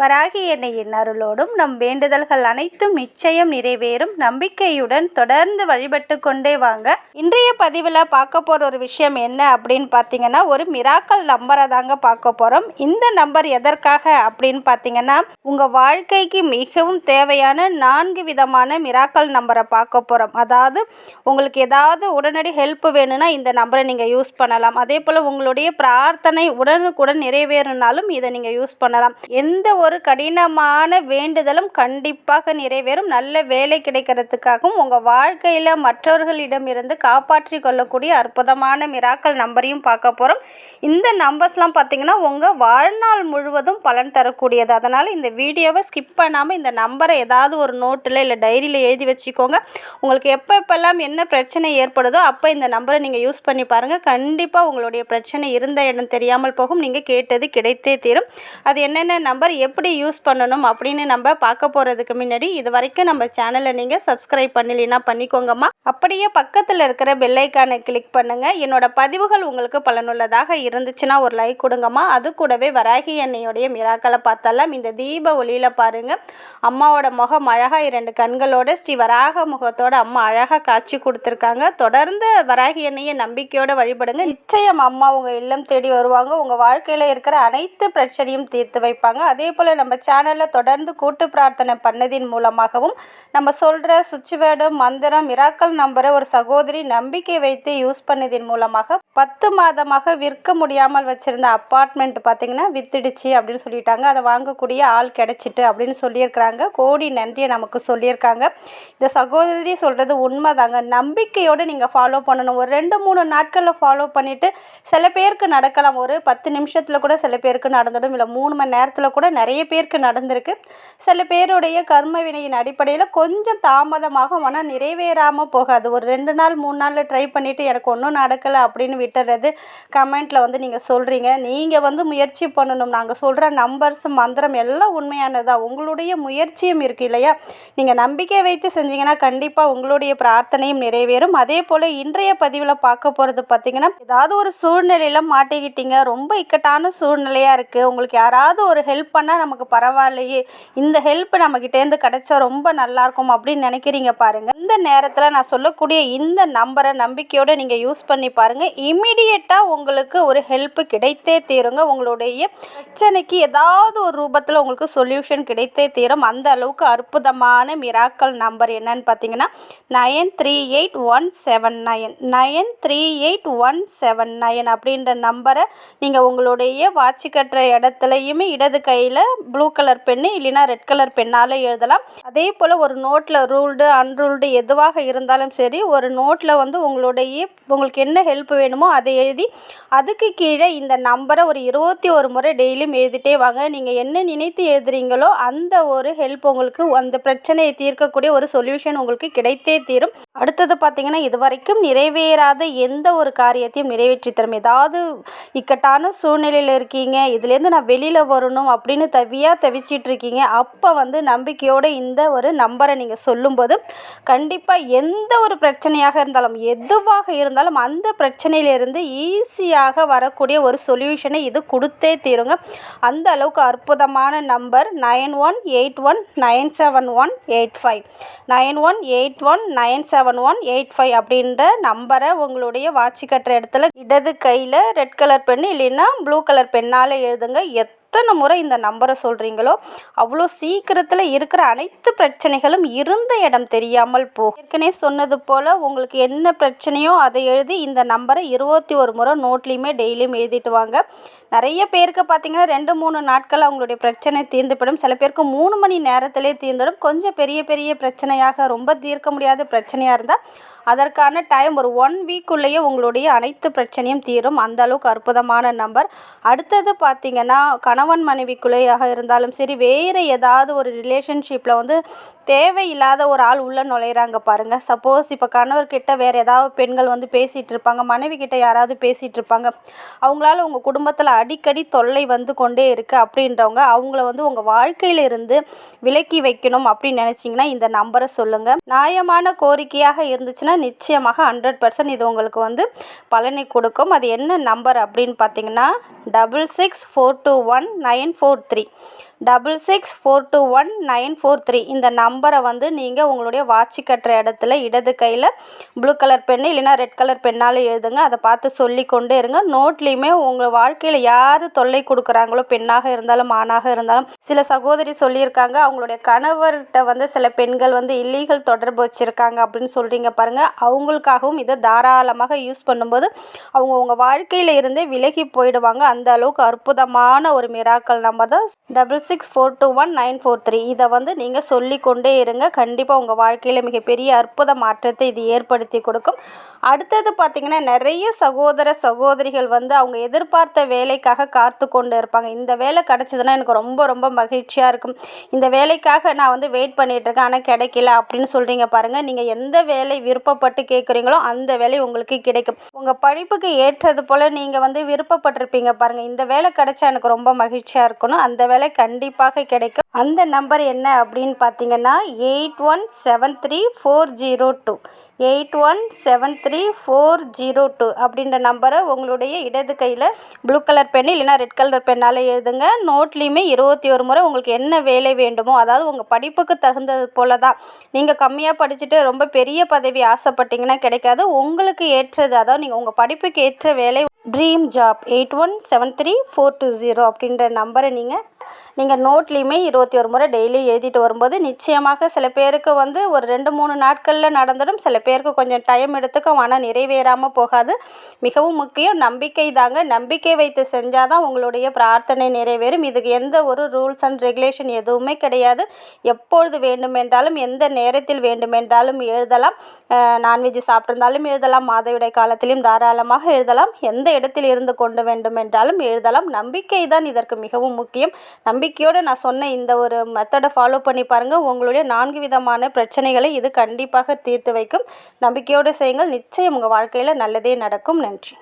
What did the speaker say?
வராகி எண்ணெயின் அருளோடும் நம் வேண்டுதல்கள் அனைத்தும் நிச்சயம் நிறைவேறும். நம்பிக்கையுடன் தொடர்ந்து வழிபட்டு கொண்டே வாங்க. இன்றைய பதிவில் பார்க்க போகிற ஒரு விஷயம் என்ன அப்படின்னு பார்த்தீங்கன்னா ஒரு மிராக்கல் நம்பரை தாங்க பார்க்க போகிறோம் இந்த நம்பர் எதற்காக அப்படின்னு பார்த்தீங்கன்னா உங்கள் வாழ்க்கைக்கு மிகவும் தேவையான நான்கு விதமான மிராக்கல் நம்பரை பார்க்க போகிறோம் அதாவது உங்களுக்கு ஏதாவது உடனடி ஹெல்ப் வேணும்னா இந்த நம்பரை நீங்கள் யூஸ் பண்ணலாம். அதே போல் உங்களுடைய பிரார்த்தனை உடனுக்குடன் நிறைவேறினாலும் இதை நீங்கள் யூஸ் பண்ணலாம். எந்த ஒரு கடினமான வேண்டுதலும் கண்டிப்பாக நிறைவேறும். நல்ல வேலை கிடைக்கிறதுக்காகவும் உங்கள் வாழ்க்கையில் மற்றவர்களிடமிருந்து காப்பாற்றி கொள்ளக்கூடிய அற்புதமான மிராக்கல் நம்பரையும் பார்க்க போகிறோம் இந்த நம்பர்ஸ்லாம் பார்த்தீங்கன்னா உங்கள் வாழ்நாள் முழுவதும் பலன் தரக்கூடியது. அதனால் இந்த வீடியோவை ஸ்கிப் பண்ணாமல் இந்த நம்பரை ஏதாவது ஒரு நோட்டில் இல்லை டைரியில் எழுதி வச்சுக்கோங்க. உங்களுக்கு எப்போ எப்பெல்லாம் என்ன பிரச்சனை ஏற்படுதோ அப்போ இந்த நம்பரை நீங்கள் யூஸ் பண்ணி பாருங்கள் கண்டிப்பாக உங்களுடைய பிரச்சனை இருந்த இடம் தெரியாமல் போகும். நீங்கள் கேட்டது கிடைத்தே தீரும். அது என்னென்ன நம்பர் எப் எப்படி யூஸ் பண்ணணும் அப்படின்னு நம்ம பார்க்க போகிறதுக்கு முன்னாடி இது வரைக்கும் நம்ம சேனலை நீங்கள் சப்ஸ்கிரைப் பண்ணலைன்னா பண்ணிக்கோங்கம்மா. அப்படியே பக்கத்தில் இருக்கிற பெல்லைக்கானை கிளிக் பண்ணுங்கள் என்னோட பதிவுகள் உங்களுக்கு பலனுள்ளதாக இருந்துச்சுன்னா ஒரு லைக் கொடுங்கம்மா. அது கூடவே வராகி எண்ணெயோடைய மிராக்களை பார்த்தாலாம். இந்த தீப ஒளியில் பாருங்கள் அம்மாவோட முகம் அழகாக இரண்டு கண்களோடு ஸ்ரீ வராக முகத்தோட அம்மா அழகாக காட்சி கொடுத்துருக்காங்க. தொடர்ந்து வராகி எண்ணெயை நம்பிக்கையோடு வழிபடுங்க. நிச்சயம் அம்மா உங்கள் இல்லம் தேடி வருவாங்க. உங்கள் வாழ்க்கையில் இருக்கிற அனைத்து பிரச்சனையும் தீர்த்து வைப்பாங்க. அதே போல் நம்ம சேனலில் தொடர்ந்து கூட்டு பிரார்த்தனை பண்ணதின் மூலமாகவும் நம்ம சொல்கிற சுவிட்ச் வேர்டு மந்திரம் மிராக்கல் நம்பரை ஒரு சகோதரி நம்பிக்கை வைத்து யூஸ் பண்ணதின் மூலமாக பத்து மாதமாக விற்க முடியாமல் வச்சுருந்த அப்பார்ட்மெண்ட் பார்த்திங்கன்னா வித்துடுச்சு அப்படின்னு சொல்லிட்டாங்க. அதை வாங்கக்கூடிய ஆள் கிடச்சிட்டு அப்படின்னு சொல்லியிருக்கிறாங்க. கோடி நன்றியை நமக்கு சொல்லியிருக்காங்க. இந்த சகோதரி சொல்கிறது உண்மை தாங்க நம்பிக்கையோடு நீங்கள் ஃபாலோ பண்ணணும். ஒரு ரெண்டு மூணு நாட்களில் ஃபாலோ பண்ணிவிட்டு சில பேருக்கு நடக்கலாம். ஒரு பத்து நிமிஷத்தில் கூட சில பேருக்கு நடந்துடும். இல்லை மூணு மணி நேரத்தில் கூட நிறைய பேருக்கு நடந்திருக்கு. சில பேருடைய கர்ம வினையின் அடிப்படையில் கொஞ்சம் தாமதமாகும் ஆனால் நிறைவேறாமல் போகாது. ஒரு ரெண்டு நாள் மூணு நாளில் ட்ரை பண்ணிவிட்டு எனக்கு ஒன்றும் நடக்கலை அப்படின்னு விட்டுறது கமெண்ட்டில் வந்து நீங்கள் சொல்கிறீங்க நீங்கள் வந்து முயற்சி பண்ணணும். நாங்கள் சொல்கிற நம்பர்ஸ் மந்திரம் எல்லாம் உண்மையானதா உங்களுடைய முயற்சி முயற்சியும் இருக்குது இல்லையா? நீங்கள் நம்பிக்கை வைத்து செஞ்சீங்கன்னா கண்டிப்பாக உங்களுடைய பிரார்த்தனையும் நிறைவேறும். அதே போல் இன்றைய பதிவில் பார்க்க போகிறது பார்த்தீங்கன்னா ஏதாவது ஒரு சூழ்நிலையில் மாட்டிக்கிட்டீங்க. ரொம்ப இக்கட்டான சூழ்நிலையாக இருக்குது உங்களுக்கு யாராவது ஒரு ஹெல்ப் பண்ணால் நமக்கு பரவாயில்லையே. இந்த ஹெல்ப் நம்மக்கிட்டேருந்து கிடைச்சா ரொம்ப நல்லாயிருக்கும் அப்படின்னு நினைக்கிறீங்க பாருங்கள் இந்த நேரத்தில் நான் சொல்லக்கூடிய இந்த நம்பரை நம்பிக்கையோடு நீங்கள் யூஸ் பண்ணி பாருங்கள் இமிடியட்டாக உங்களுக்கு ஒரு ஹெல்ப் கிடைத்தே தீருங்க. உங்களுடைய பிரச்சனைக்கு ஏதாவது ஒரு ரூபத்தில் உங்களுக்கு சொல்யூஷன் கிடைத்தே தீரும். அந்த அளவுக்கு அற்புதமான மிராக்கல் நம்பர் என்னன்னு பார்த்தீங்கன்னா nine three eight one seven nine nine three eight one seven nine அப்படின்ற நம்பரை நீங்கள் உங்களுடைய வாட்சி கட்டுற இடத்துலையுமே இடது கையில் ப்ளூ கலர் பென்னு இல்லைன்னா ரெட் கலர் பெண்ணால் எழுதலாம். அதே போல் ஒரு நோட்டில் ரூல்டு அன்ரூல்டு எதுவாக இருந்தாலும் சரி ஒரு நோட்டில் வந்து உங்களுடைய உங்களுக்கு என்ன ஹெல்ப் வேணுமோ அதை எழுதி அதுக்கு கீழே இந்த நம்பரை ஒரு இருபத்தி ஒரு முறை டெய்லியும் எழுதிட்டே வாங்க. நீங்கள் என்ன நினைத்து எழுதுறீங்களோ அந்த ஒரு ஹெல்ப் உங்களுக்கு அந்த பிரச்சனையை தீர்க்கக்கூடிய ஒரு சொல்யூஷன் உங்களுக்கு கிடைத்தே தீரும். அடுத்தது பார்த்தீங்கன்னா இது வரைக்கும் நிறைவேறாத எந்த ஒரு காரியத்தையும் நிறைவேற்றி தரும். ஏதாவது இக்கட்டான சூழ்நிலையில் இருக்கீங்க இதுலேருந்து நான் வெளியில் வரணும் அப்படின்னு தவியாக தவிச்சிட்டு இருக்கீங்க அப்போ வந்து நம்பிக்கையோடு இந்த ஒரு நம்பரை நீங்கள் சொல்லும்போது கண்டிப்பாக எந்த ஒரு பிரச்சனையாக இருந்தாலும் எதுவாக இருந்தாலும் அந்த பிரச்சனையிலிருந்து ஈஸியாக வரக்கூடிய ஒரு சொல்யூஷனை இது கொடுத்தே தீருங்க. அந்த அளவுக்கு அற்புதமான number nine one eight one nine seven one eight five. Nine one eight one nine seven one eight five அப்படின்ற நம்பரை உங்களுடைய வாட்சி கட்டுற இடத்துல இடது கையில் ரெட் கலர் பென் இல்லைன்னா ப்ளூ கலர் பெண்ணால் எழுதுங்க. எத் எத்தனை முறை இந்த நம்பரை சொல்கிறீங்களோ அவ்வளோ சீக்கிரத்தில் இருக்கிற அனைத்து பிரச்சனைகளும் இருந்த இடம் தெரியாமல் போகும் ஏற்கனவே சொன்னது போல் உங்களுக்கு என்ன பிரச்சனையோ அதை எழுதி இந்த நம்பரை இருபத்தி ஒரு முறை நோட்லேயுமே டெய்லியும் எழுதிட்டு வாங்க. நிறைய பேருக்கு பார்த்தீங்கன்னா ரெண்டு மூணு நாட்கள் அவங்களுடைய பிரச்சனை தீர்ந்துவிடும். சில பேருக்கு மூணு மணி நேரத்திலே தீர்ந்துடும் கொஞ்சம் பெரிய பெரிய பிரச்சனையாக ரொம்ப தீர்க்க முடியாத பிரச்சனையாக இருந்தால் அதற்கான டைம் ஒரு ஒன் வீக்குள்ளேயே உங்களுடைய அனைத்து பிரச்சனையும் தீரும். அந்த அளவுக்கு அற்புதமான நம்பர். அடுத்தது பார்த்தீங்கன்னா கணவன் கணவன் மனைவிக்குள்ளேயாக இருந்தாலும் சரி வேறு ஏதாவது ஒரு ரிலேஷன்ஷிப்பில் வந்து தேவையில்லாத ஒரு ஆள் உள்ளே நுழையிறாங்க பாருங்கள் சப்போஸ் இப்போ கணவர்கிட்ட வேறு ஏதாவது பெண்கள் வந்து பேசிகிட்டு இருப்பாங்க. மனைவி கிட்ட யாராவது பேசிகிட்டு இருப்பாங்க. அவங்களால உங்கள் குடும்பத்தில் அடிக்கடி தொல்லை வந்து கொண்டே இருக்குது அப்படின்றவங்க அவங்கள வந்து உங்கள் வாழ்க்கையிலிருந்து விலக்கி வைக்கணும் அப்படின்னு நினச்சிங்கன்னா இந்த நம்பரை சொல்லுங்கள் நியாயமான கோரிக்கையாக இருந்துச்சுன்னா நிச்சயமாக ஹண்ட்ரட் பர்சன்ட் இது உங்களுக்கு வந்து பலனை கொடுக்கும். அது என்ன நம்பர் அப்படின்னு பார்த்தீங்கன்னா double six four two one nine four three double six four two one nine four three. இந்த நம்பரை வந்து நீங்கள் உங்களுடைய வாட்சி கட்டுற இடத்துல இடது கையில் ப்ளூ கலர் பென்னு இல்லைனா ரெட் கலர் பெண்ணால் எழுதுங்க. அதை பார்த்து சொல்லி கொண்டே இருங்க. நோட்லேயுமே உங்கள் வாழ்க்கையில் யார் தொல்லை கொடுக்குறாங்களோ பெண்ணாக இருந்தாலும் ஆணாக இருந்தாலும் சில சகோதரி சொல்லியிருக்காங்க அவங்களுடைய கணவர்கிட்ட வந்து சில பெண்கள் வந்து இல்லீகல் தொடர்பு வச்சுருக்காங்க அப்படின்னு சொல்கிறீங்க பாருங்கள் அவங்களுக்காகவும் இதை தாராளமாக யூஸ் பண்ணும்போது அவங்க உங்கள் வாழ்க்கையில் இருந்தே விலகி போயிடுவாங்க. அந்த அளவுக்கு அற்புதமான ஒரு மிராக்கல் நம்பர் தான். Double six six four two one nine four three. இதை வந்து நீங்கள் சொல்லிக்கொண்டே இருங்க. கண்டிப்பாக உங்கள் வாழ்க்கையில் மிகப்பெரிய அற்புத மாற்றத்தை இது ஏற்படுத்தி கொடுக்கும். அடுத்தது பார்த்திங்கன்னா நிறைய சகோதர சகோதரிகள் வந்து அவங்க எதிர்பார்த்த வேலைக்காக காத்து கொண்டு இருப்பாங்க. இந்த வேலை கிடச்சிதுன்னா எனக்கு ரொம்ப ரொம்ப மகிழ்ச்சியாக இருக்கும். இந்த வேலைக்காக நான் வந்து வெயிட் பண்ணிகிட்ருக்கேன் ஆனால் கிடைக்கல அப்படின்னு சொல்கிறீங்க பாருங்கள் நீங்கள் எந்த வேலை விருப்பப்பட்டு கேட்குறீங்களோ அந்த வேலை உங்களுக்கு கிடைக்கும். உங்கள் படிப்புக்கு ஏற்றது போல் நீங்கள் வந்து விருப்பப்பட்டிருப்பீங்க பாருங்கள் இந்த வேலை கிடச்சா எனக்கு ரொம்ப மகிழ்ச்சியாக இருக்கணும். அந்த வேலை கண்டிப்பாக கண்டிப்பாக கிடைக்கும். அந்த நம்பர் என்ன அப்படின்னு பார்த்தீங்கன்னா eight one seven three four zero two. Eight one seven three four zero two அப்படின்ற நம்பரை உங்களுடைய இடது கையில் ப்ளூ கலர் பென் இல்லைனா ரெட் கலர் பெண்ணால் எழுதுங்க. நோட்லேயுமே இருபத்தி ஒரு முறை உங்களுக்கு என்ன வேலை வேண்டுமோ அதாவது உங்கள் படிப்புக்கு தகுந்தது போல தான் நீங்கள் கம்மியாக படிச்சுட்டு ரொம்ப பெரிய பதவி ஆசைப்பட்டீங்கன்னா கிடைக்காது. உங்களுக்கு ஏற்றது அதாவது நீங்கள் உங்கள் படிப்புக்கு ஏற்ற வேலை dream job eight one seven three four two zero அப்படின்ற நம்பரை நீங்கள் நீங்கள் நோட்லேயுமே இருபத்தி ஒரு முறை டெய்லியும் எழுதிட்டு வரும்போது நிச்சயமாக சில பேருக்கு வந்து ஒரு ரெண்டு மூணு நாட்களில் நடந்துடும். சில பேருக்கு கொஞ்சம் டைம் எடுத்துக்கும் ஆனால் நிறைவேறாமல் போகாது. மிகவும் முக்கியம் நம்பிக்கை தாங்க. நம்பிக்கை வைத்து செஞ்சால் தான் உங்களுடைய பிரார்த்தனை நிறைவேறும். இதுக்கு எந்த ஒரு ரூல்ஸ் அண்ட் ரெகுலேஷன் எதுவுமே கிடையாது. எப்பொழுது வேண்டுமென்றாலும் எந்த நேரத்தில் வேண்டுமென்றாலும் எழுதலாம். நான்வெஜ் சாப்பிட்ருந்தாலும் எழுதலாம். மாதவிடை காலத்திலும் தாராளமாக எழுதலாம். எந்த இடத்தில் இருந்து கொண்டு வேண்டுமென்றாலும் எழுதலாம். நம்பிக்கை தான் இதற்கு மிகவும் முக்கியம். நம்பிக்கையோடு நான் சொன்ன இந்த ஒரு மெத்தடை ஃபாலோ பண்ணி பாருங்கள் உங்களுடைய நான்கு விதமான பிரச்சனைகளை இது கண்டிப்பாக தீர்த்து வைக்கும். நம்பிக்கையோடு செய்யுங்கள். நிச்சயம் உங்கள் வாழ்க்கையில் நல்லதே நடக்கும். நன்றி.